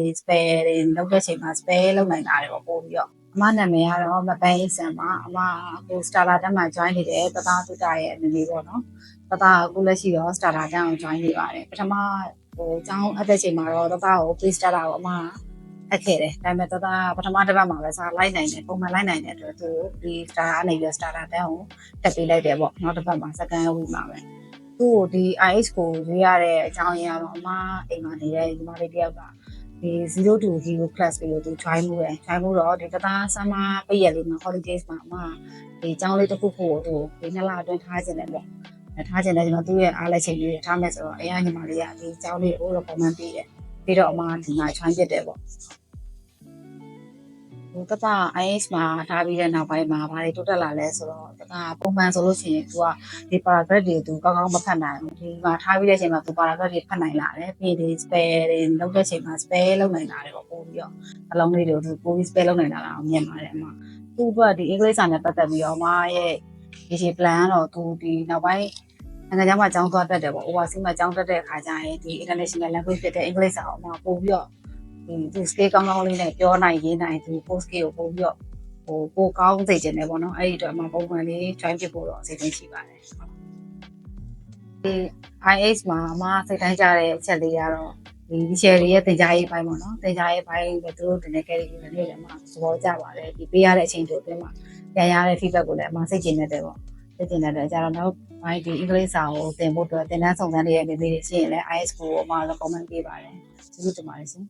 တွေ spare တွေလောက်တဲ့ချိန်မှာ spare လောက်နိုင်တာတွေပေါ့ပို့ပြီးတော့အမနာမည်ကတော့မပန်း exam ပါအမအခု starter တက်မှာ join နေတယ်တသားသူတာရဲ့အနေလေးပေါ့နော်တသားအခုလက်ရှိတော့ starter တက်အောင် join နေပါတယ်ပထမဟိုအကြောင်းအသက်ချိန်မှာတော့တသားကို pre starter ကိုအမအပ်ခဲ့တယ်ဒါပေမဲ့တသားပထမတစ်ပတ်မှာပဲစာလိုက်နိုင်တယ်ပုံမှန်လိုက်နိုင်တဲ့အတွက်သူ pre starter အနေပြီး starter တက်အောင်တက်ပေးလိုက်တယ်ပေါ့နောက်တစ်ပတ်မှာ second week မှာပဲသူ့ကိုဒီ IH ကိုရွေးရတဲ့အကြောင်းရင်းကတော့အမအိမ်မှာနေတဲ့ညီမလေးတယောက်က ဒီ0 to 0 class ကိုသူ join မှုတယ် join မှုတော့ဒီတသား summer ပိတ်ရက်လေးမှာ holidays မှာအမဒီအကြောင်းလေးတစ်ခုခုကိုသူဒီနှစ်လအတွင်းထားခြင်းတယ်ပေါ့အဲထားခြင်းတယ်ကျွန်တော်သူ့ရဲ့အားလက်ချိန်လေးထားမယ်ဆိုတော့အရင်ညီမလေးကဒီအကြောင်းလေးကို recommend ပေးတယ်ပြီးတော့အမဒီမှာ join ဖြစ်တယ်ပေါ့ ဟိုတတ IH မှာထားပြီးတဲ့နောက်ပိုင်းမှာဘာတွေတိုးတက်လာလဲဆိုတော့တတပုံမှန်ဆိုလို့ရှိရင်သူကဒီ paragraph တွေသူကောင်းကောင်းမဖတ်နိုင်ဘူးဒီမှာထားပြီးတဲ့အချိန်မှာသူ paragraph တွေဖတ်နိုင်လာတယ်ပြီးရင်ဒီ spell တွေလုပ်တဲ့အချိန်မှာ spell လုပ်နိုင်တာတွေပေါ့ပို့ပြီးတော့အလုံးလေးတွေကိုသူပို့ပြီး spell လုပ်နိုင်တာအောင်မြင်ပါတယ်အမသူ့အတွက်ဒီအင်္ဂလိပ်စာနဲ့ပတ်သက်ပြီးတော့အမရဲ့ဒီဒီ plan ကတော့သူဒီနောက်ပိုင်းနိုင်ငံခြားမှာကျောင်းသွားတက်တယ်ပေါ့ overseas မှာကျောင်းတက်တဲ့အခါကျရင်ဒီ international language ဖြစ်တဲ့အင်္ဂလိပ်စာကိုအမပို့ပြီးတော့ ဒီသူ scale ကောင်းကောင်းလေးနဲ့ပြောနိုင်ရေးနိုင်သူ post scale ကိုပို့ပြီးတော့ဟိုပိုကောင်းစေချင်တယ်ပေါ့နော်အဲ့ဒီအတွက်အမပုံမှန်လေး join ဖြစ်ဖို့တော့အစီအစဉ်ရှိပါတယ်ဟုတ်ဒီ IH မှာအမစိတ်တိုင်းကြတဲ့အချက်လေးကတော့ဒီ share တွေရဲ့တင် जा ရေးပိုင်းပေါ့နော်တင် जा ရေးပိုင်းပဲသူတို့တင်နေခဲ့တဲ့ယူနေတယ်မှာသဘောကျပါတယ်ဒီပေးရတဲ့အချိန်တို့အတွင်းမှာပြန်ရတဲ့ feedback ကိုလည်းအမစိတ်ကျင်နေတယ်ပေါ့စိတ်ကျင်နေတယ်ကြတော့နောက်ပိုင်းဒီအင်္ဂလိပ်စာကိုသင်ဖို့အတွက်သင်တန်းဆောင်စမ်းနေတဲ့အနေလေးတွေရှိရင်လည်း IH ကိုအမ recommend ပေးပါတယ်ကျေးဇူးတင်ပါတယ်ရှင်